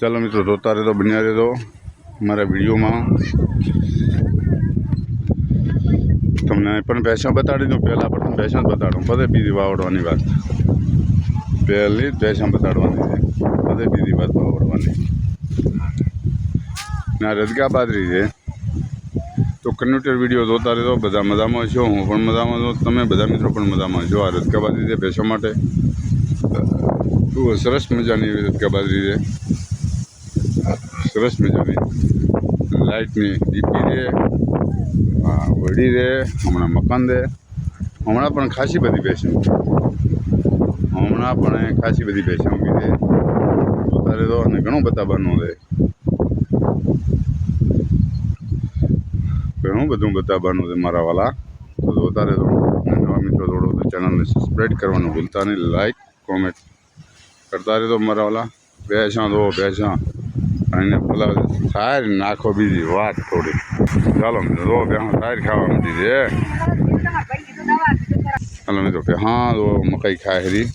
ચાલો મિત્રો, જોતા રહેતો બન્યા રહેતો મારા વિડીયોમાં. તમને પણ ભેંસો બતાડી દઉં, પહેલાં પણ ભેંસો બતાડું. બધે બીજી વાવડવાની વાત. પહેલી ભેંસો બતાડવાની છે. બધે બીજી વાત વાવડવાની. ના, રજગા બાદરી છે. તો કન્યુટર વીડિયો જોતા રહેતો બધા મજામાં છો? હું પણ મજામાં છું. તમે બધા મિત્રો પણ મજામાં છો? આ રજગા બાદરી છે, ભેંસો માટે. સરસ મજાની રજગા બાદરી છે. સરસ મજાની લાઇટની ડીપી રહે વડી રહે, હમણાં મકાન રહે. હમણાં પણ ખાસી બધી બેસી હમણાં પણ ખાસી બધી બેસી ઊભી છે વધારે તો અને ઘણું બતાવવાનું છે ઘણું બધું બતાવવાનું છે મારા વાલા. તો જોતા રહેતો નવા મિત્રો જોડો તો ચેનલને સબસ્ક્રાઈબ કરવાનું ભૂલતા નહીં. લાઈક કોમેન્ટ કરતા રહેતો મારા વાલા. બેસા દો બેસા અને પેલા સાર નાખો બીજી વાત થોડી. ચાલો મિત્રો દો બેસા સાર ખાવા માંડી છે ચાલો મિત્રો કે હા દો મકાઈ ખાય હરી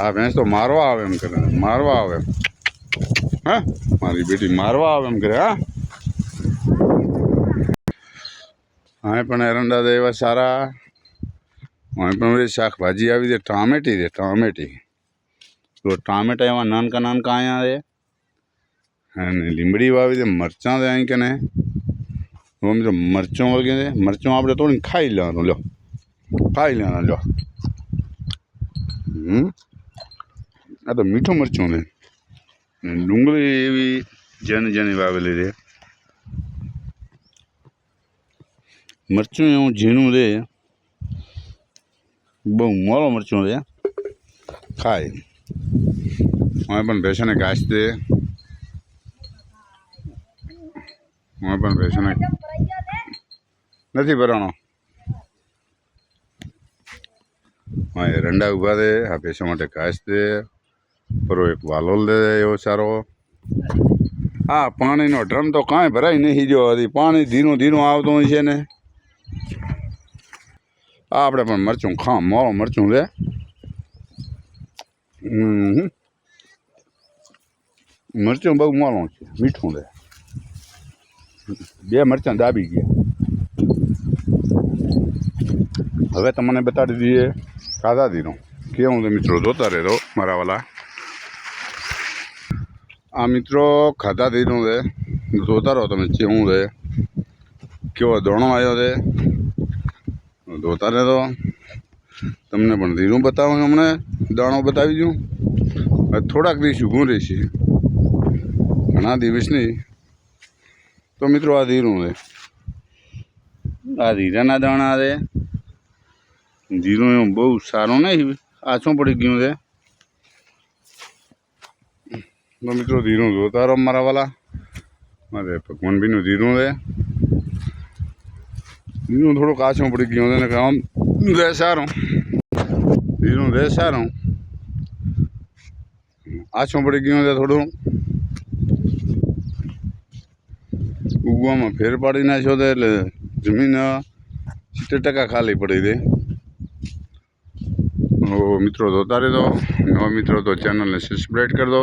આ ભેંસ તો મારવા આવે એમ કરે, મારવા આવે. હા, મારી બેટી મારવા આવે એમ કરે, હા. હા પણ એરંડા તો એવા સારા. અહીં પણ બધી શાકભાજી આવી છે, ટામેટી છે, ટામેટી. તો ટામેટા એવા નાનકા નાનકા અહીંયા છે. અને લીમડી વાવી છે, મરચાં છે અહીં કને તો મિત્રો મરચું વળગે છે. મરચું આપણે તોડીને ખાઈ લેવાનું લો ખાઈ લેવાનું લો હમ? આ તો મીઠું મરચું છે ને ડુંગળી એવી જેની જેની વાવેલી છે. મરચું એવું ઝીણું છે. બહુ મોળો મરચું છે. ખાય. હવે પણ ભેંસોને ઘાસ દે. હવે પણ ભેંસોને નથી ભરાણો હા રંડા ઊભા દે, આ ભેંસો માટે ઘાસ દે. પરો એક વાલોલ દે એવો સારો. હા, પાણીનો ડ્રમ તો કાંઈ ભરાય નહીં જો હજી. પાણી ધીરું ધીરું આવતું હોય છે ને. આ આપણે પણ મરચું ખા મોળું મરચું લે. હમ. મરચું બહુ મોળું છે, મીઠું છે બે મરચાં દાબી ગયા. હવે તમને બતાડી દઈએ કાદા દીનો. કેવું છે મિત્રો? જોતા રહેતો મારા વાલા. આ મિત્રો ખાધા દીનું છે. જોતા રહો તમે કેવું છે. કેવો દોણો આવ્યો છે. જોતા રહેતો તમને પણ ધીરું બતાવું હમણાં. દાણો બતાવી દઉં. થોડાક દિવસ ઊભું રહેશે. ઘણા દિવસની તો મિત્રો આ ધીરું છે. આ ધીરાના દાણા છે. ધીરું એવું બહુ સારું નહીં, આછું પડી ગયું છે. તો મિત્રો ધીરું જોતા રહો મારા વાલા. મારે ભગવાનભીનું ધીરું છે. ધીરું થોડુંક આછું પડી ગયું છે ને કામ રહે સારું. ધીરું રહે સારું. આછું પડી ગયું છે થોડું ઉગવામાં ફેર પાડી નાખ્યો હતો એટલે જમીન સિત્તેર ટકા ખાલી પડી હતી મિત્રો, જોતા રહેતો નવા મિત્રો, તો ચેનલને સબસ્ક્રાઈબ કરી દો.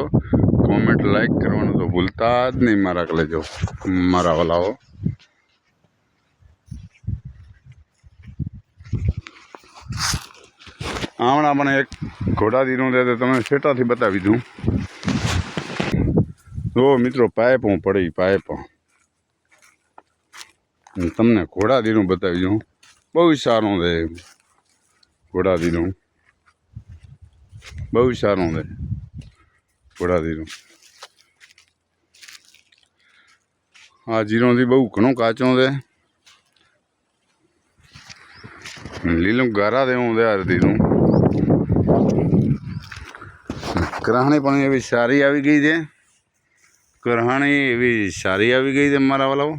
કોમેન્ટ લાઈક કરવાનું તો ભૂલતા જ નહીં. મારા કલેજો મારા વાલાઓ હમણાં પણ એક ઘોડા દીનું છે તમે સેટાથી બતાવી દઉં. જો, મિત્રો, પાઇપ હું પડી, પાઇપ. તમને ઘોડા દીનું બતાવી દઉં. બહુ સારું છે ઘોડા દીનું બહુ સારું છે ઘોડાદીનું. આ જીરોથી બહુ ઘણું કાચો છે. લીલું ગારા દેવું છે આ દીનું ગ્રહણી પણ એવી સારી આવી ગઈ છે. ગ્રહણી એવી સારી આવી ગઈ છે મારા વાલાઓ.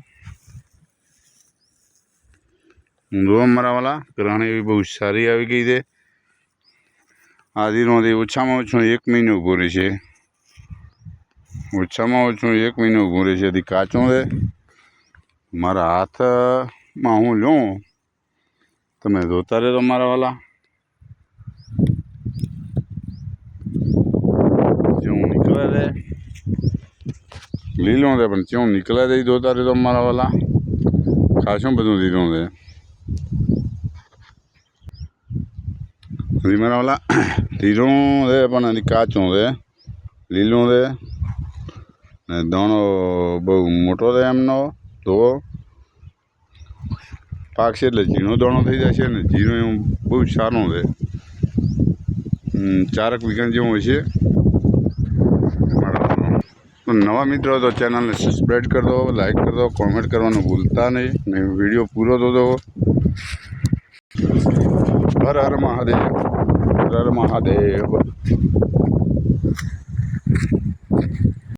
જુઓ મારા ગ્રહણ એવી બહુ સારી આવી ગઈ છે. આ દિનોથી ઓછામાં ઓછું એક મહિનો ઊભું છે. ઓછામાં ઓછું એક મહિનો ઊભું છે. હજી કાચો છે. મારા હાથમાં હું લઉં તમે જોતા રહેતો મારા વાલા આવે છે. લીલો છે, પણ ચેવું નીકળે છે જોતા રહેતો મારા વાલા ખાસું બધું લીલું છે. મારા વાલા લીલું છે પણ હજી કાચું છે લીલું છે ને દાણો બહુ મોટો છે એમનો તો પાકશે એટલે ઝીણો દાણો થઈ જશે ને ઝીણો એવું બહુ સારું છે ચારક વીઘા જેવું હોય તો નવા મિત્રો તો ચેનલને સબસ્ક્રાઈબ કરી દો લાઈક કરી દો કોમેન્ટ કરવાનું ભૂલતા નહીં ને વીડિયો પૂરો તો દો હર હર મહાદેવ, હર હર મહાદેવ.